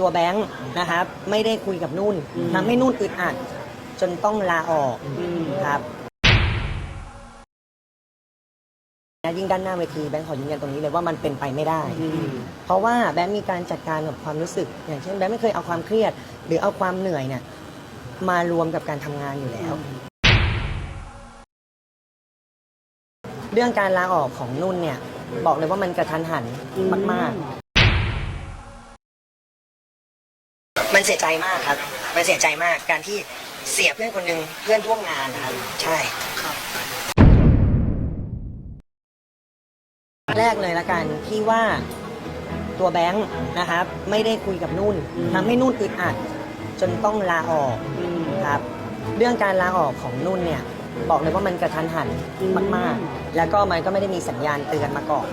ตัวแบงค์นะครับ ไม่ได้คุยกับนุ่นทำให้นุ่นอึดอัดจนต้องลาออกครับยิ่งด้านหน้าเวทีแบงค์ขอยืนยันตรงนี้เลยว่ามันเป็นไปไม่ได้ เพราะว่าแบงค์มีการจัดการกับความรู้สึก อย่างเช่นแบงค์ไม่เคยเอาความเครียด หรือเอาความเหนื่อยเนี่ยมารวมกับการทำงานอยู่แล้ว เรื่องการลาออกของนุ่นเนี่ย บอกเลยว่ามันกระทันหันมาก ๆ เสียใจมากครับ มันเสียใจมากการที่เสียเพื่อนคนหนึ่งเพื่อนร่วมงานนะครับ ใช่แรกเลยละกันที่ว่าตัวแบงค์นะครับ ไม่ได้คุยกับนุ่นทำให้นุ่นอึดอัด จนต้องลาออกครับ เรื่องการลาออกของนุ่นเนี่ย บอกเลยว่ามันกระทันหันมาก ๆ แล้วก็มันก็ไม่ได้มีสัญญาณเตือนมาก่อน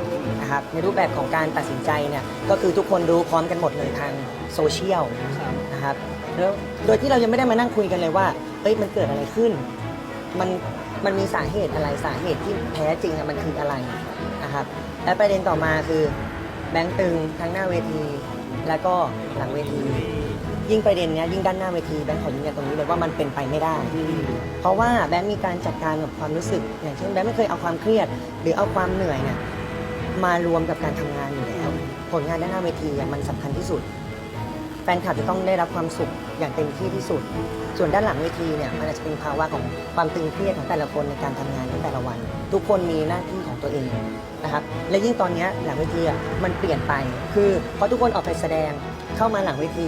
นะครับในรูปแบบของการตัดสินใจเนี่ยก็คือทุกคนรู้พร้อมกันหมดเลยทางโซเชียลนะครับแล้วโดยที่เรายังไม่ได้มานั่งคุยกันเลยว่าเอ้ยมันเกิดอะไรขึ้น มันมันมีสาเหตุอะไรสาเหตุที่แท้จริงอะมันคืออะไรนะครับและประเด็นต่อมาคือแบงค์ตึงทั้งหน้าเวที แล้วก็หลังเวที ยิ่งประเด็นเนี้ยยิ่งด้านหน้าเวทีแบงค์ขอยืนยันตรงนี้เลยว่ามันเป็นไปไม่ได้ เพราะว่าแบงค์มีการจัดการกับความรู้สึก อย่างเช่นแบงค์ไม่เคยเอาความเครียด หรือเอาความเหนื่อยเนี่ย มารวมกับการทำงานอยู่แล้ว ผลงานด้านหน้าเวทีอะมันสำคัญที่สุด แฟนคลับจะต้องได้รับความสุขอย่างเต็มที่ที่สุด ส่วนด้านหลังเวทีเนี่ยมันอาจจะเป็นภาวะของความตึงเครียดของแต่ละคนในการทำงานในแต่ละวัน ทุกคนมีหน้าที่ของตัวเองนะครับและยิ่งตอนเนี้ยหลังเวทีอะมันเปลี่ยนไป คือพอทุกคนออกไปแสดงเข้ามาหลังเวที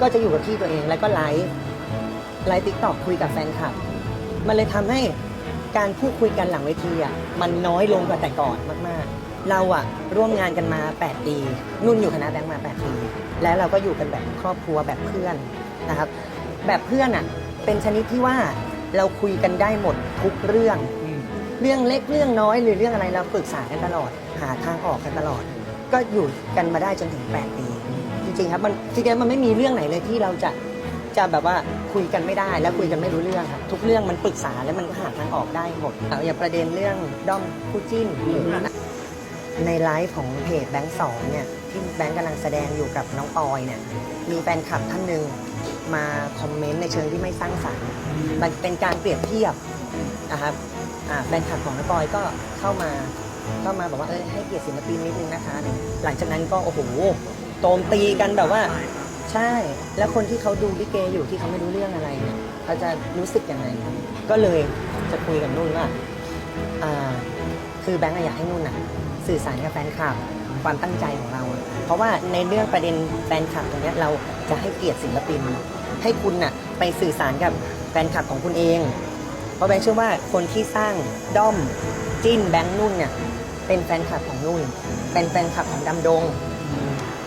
ก็จะอยู่กับที่ตัวเองแล้วก็ไลฟ์ไลฟ์ติ๊กต็อกคุยกับแฟนคลับ มันเลยทำให้การพูดคุยกันหลังเวทีอะมันน้อยลงกว่าแต่ก่อนมาก ๆ เราอะร่วมงานกันมา 8 ปี นุ่นอยู่คณะแบงค์มา 8 ปี แล้วเราก็อยู่กันแบบครอบครัวแบบเพื่อนนะครับ แบบเพื่อนอะเป็นชนิดที่ว่าเราคุยกันได้หมดทุกเรื่อง เรื่องเล็กเรื่องน้อยหรือเรื่องอะไรเราปรึกษากันตลอด หาทางออกกันตลอด ก็อยู่กันมาได้จนถึง 8 ปี จริงๆครับมันจริงๆมันไม่มีเรื่องไหนเลยที่เราจะจะแบบว่าคุยกันไม่ได้แล้วคุยกันไม่รู้เรื่องครับทุกเรื่องมันปรึกษาแล้วมันก็หาทางออกได้หมดเอาอย่างประเด็นเรื่องด้อมคู่จิ้น ในไลฟ์ของเพจแบงค์สองเนี่ยที่แบงค์กำลังแสดงอยู่กับน้องปอยเนี่ยมีแฟนคลับท่านหนึ่งมาคอมเมนต์ในเชิงที่ไม่สร้างสรรค์มันเป็นการเปรียบเทียบนะครับแฟนคลับของน้องปอยก็เข้ามาเข้ามาบอกว่าเออให้เกียรติศิลปินนิดนึงนะคะอะหลังจากนั้นก็โอ้โหโจมตีกันแบบว่า ใช่ แล้วคนที่เขาดูลิเกอยู่ที่เขาไม่รู้เรื่องอะไรเนี่ยเขาจะรู้สึกยังไงก็เลยจะคุยกับนุ่นว่าอ่าคือแบงค์อะอยากให้นุ่นอะ สื่อสารกับแฟนคลับความตั้งใจของเรา เพราะว่าในเรื่องประเด็นแฟนคลับตรงนี้เราจะให้เกียรติศิลปิน ให้คุณน่ะไปสื่อสารกับแฟนคลับของคุณเอง เพราะแบงค์เชื่อว่าคนที่สร้างด้อมจิ้นแบงค์นุ่นเนี่ยเป็นแฟนคลับของนุ่น เป็นแฟนคลับของดำดง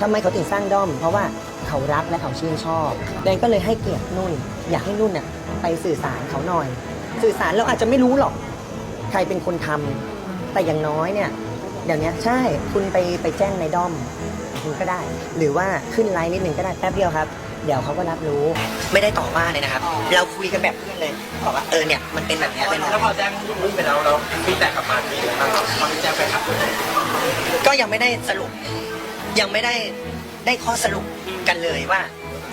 ทำไมเขาถึงสร้างด้อม เพราะว่าเขารักและเขาชื่นชอบแดงก็เลยให้เกียรตินุ่น อยากให้นุ่นเนี่ยไปสื่อสารเขาหน่อย สื่อสารเราอาจจะไม่รู้หรอก ใครเป็นคนทำแต่อย่างน้อยเนี่ย เดี๋ยวนี้ใช่คุณไปไปแจ้งในด้อมคุณก็ได้ หรือว่าขึ้นไลน์นิดหนึ่งก็ได้แป๊บเดียวครับ เดี๋ยวเขาก็รับรู้ไม่ได้ต่อว่าเลยนะครับ เราคุยกันแบบเพื่อนเลยบอกว่าเออเนี่ยมันเป็นแบบเนี้ยเป็นแบบแล้วพอนี้แจ้งรุ่นไปแล้วเราฟีดแบ็กกลับมาดีนะครับพอที่แจ้งไปครับก็ยังไม่ได้สรุป ยังไม่ได้ได้ข้อสรุปกันเลยว่า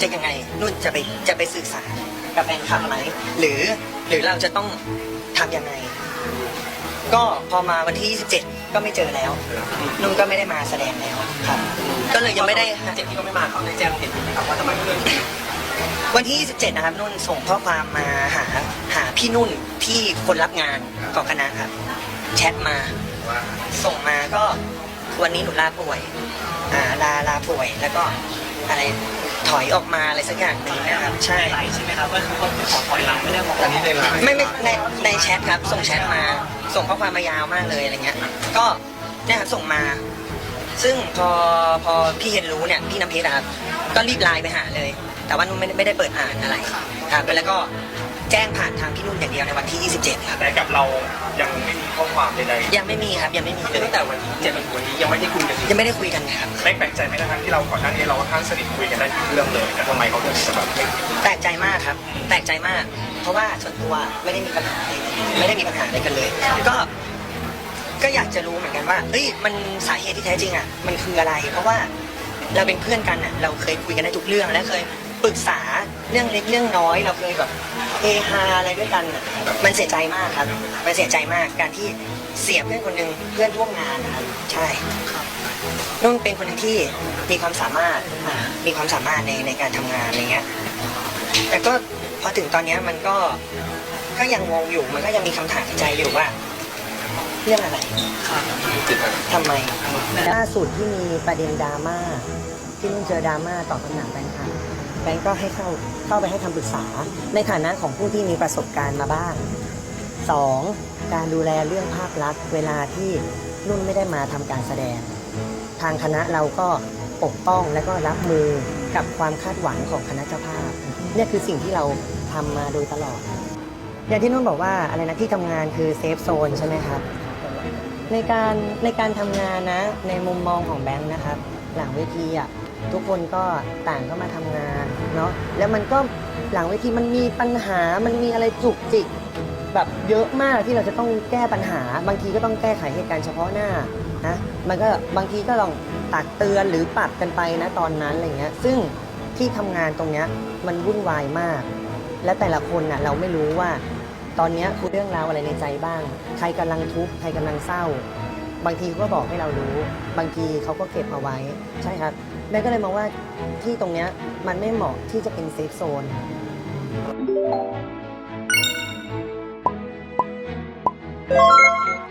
จะยังไงนุ่นจะไปจะไปสื่อสารกับแฟนคลับไหมหรือหรือเราจะต้องทำยังไง ก็พอมาวันที่ 27 ก็ไม่เจอแล้ว นุ่นก็ไม่ได้มาแสดงแล้วครับ ก็เลยยังไม่ได้เจ็ดที่ก็ไม่มาเขาได้แจ้งเหตุไหมครับว่าทำไมเพื่อนวันที่ 27 นะครับ นุ่นส่งข้อความมาหาหาพี่นุ่นที่คนรับงานของคณะครับ แชทมา ว่าส่งมาก็วันนี้หนูลาป่วย อ่าลาลาป่วยแล้วก็อะไร อยออกมาอะไรสักอย่างหนึ่งนะครับใช่ ไลน์ใช่ไหมครับก็คือคนขอถอยหลังไม่ได้บอกอันนี้ในไลน์ไม่ไม่ในในแชทครับ ส่งแชทมา ส่งข้อความมายาวมากเลยอะไรเงี้ย ก็เนี่ยครับส่งมา ซึ่งพอพอพี่เห็นรู้เนี่ยพี่น้ำเพชรอะครับก็รีบไลน์ไปหาเลย แต่ว่านุ่นไม่ได้ไม่ได้เปิดอ่านอะไรครับแล้วก็ แจ้งผ่านทางพี่นุ่นอย่างเดียวในวันที่ 27 ครับ แต่กับเรายังไม่มีข้อความใดยังไม่มีครับยังไม่มีๆเลยตั้งแต่วันที่เจ็ดถึงวันนี้ยังไม่ได้คุยกันยังไม่ได้คุยกันครับ ไม่แปลกใจไหมทั้งที่เราก่อนหน้านี้เราค่อนข้างสนิทคุยกันได้ทุกเรื่องเลยแต่ทำไมเขาถึงจะแบบไม่แปลกใจมากครับ แปลกใจมาก เพราะว่าส่วนตัวไม่ได้มีปัญหาอะไรไม่ได้มีปัญหาอะไรกันเลย ก็ ก็อยากจะรู้เหมือนกันว่าเอ้ย มันสาเหตุที่แท้จริงอะ มันคืออะไร เพราะว่าเราเป็นเพื่อนกันอะ เราเคยคุยกันได้ทุกเรื่องและเคยปรึกษา เรื่องเล็กเรื่องน้อยเราเคยแบบเฮฮาอะไรด้วยกันอะมันเสียใจมากครับ มันเสียใจมากการที่เสียเพื่อนคนหนึ่งเพื่อนร่วมงานนะครับใช่นุ่นเป็นคนหนึ่งที่มีความสามารถอะมีความสามารถในในการทำงานอะไรเงี้ยแต่ก็พอถึงตอนเนี้ยมันก็ก็ยังงงอยู่มันก็ยังมีคำถามในใจอยู่ว่า เรื่องอะไร ทำไมล่าสุดที่มีประเด็นดราม่าที่นุ่นเจอดราม่าตอบคำถามแบงค์ค่ะ แบงค์ก็ให้เข้าเข้าไปให้คำปรึกษา ในฐานะของผู้ที่มีประสบการณ์มาบ้างสองการดูแลเรื่องภาพลักษณ์เวลาที่นุ่นไม่ได้มาทำการแสดง ทางคณะเราก็ปกป้องและก็รับมือกับความคาดหวังของคณะเจ้าภาพเนี่ยคือสิ่งที่เราทำมาโดยตลอด อย่างที่นุ่นบอกว่าอะไรนะที่ทำงานคือเซฟโซนใช่ไหมครับในการในการทำงานนะในมุมมองของแบงค์นะครับ หลังเวทีอะ ทุกคนก็ต่างก็มาทำงานเนาะแล้วมันก็หลังเวทีมันมีปัญหามันมีอะไรจุกจิก แบบเยอะมากที่เราจะต้องแก้ปัญหา บางทีก็ต้องแก้ไขเหตุการณ์เฉพาะหน้านะมันก็บางทีก็ลองตักเตือนหรือปรับกันไปนะตอนนั้นอะไรเงี้ยซึ่งที่ทำงานตรงเนี้ยมันวุ่นวายมาก และแต่ละคนน่ะเราไม่รู้ว่า ตอนเนี้ยคือเรื่องราวอะไรในใจบ้าง ใครกำลังทุกข์ใครกำลังเศร้า บางทีเขาก็บอกให้เรารู้ บางทีเขาก็เก็บเอาไว้ ใช่ครับ แม่ก็เลยมองว่าที่ตรงเนี้ยมันไม่เหมาะที่จะเป็นเซฟโซนเ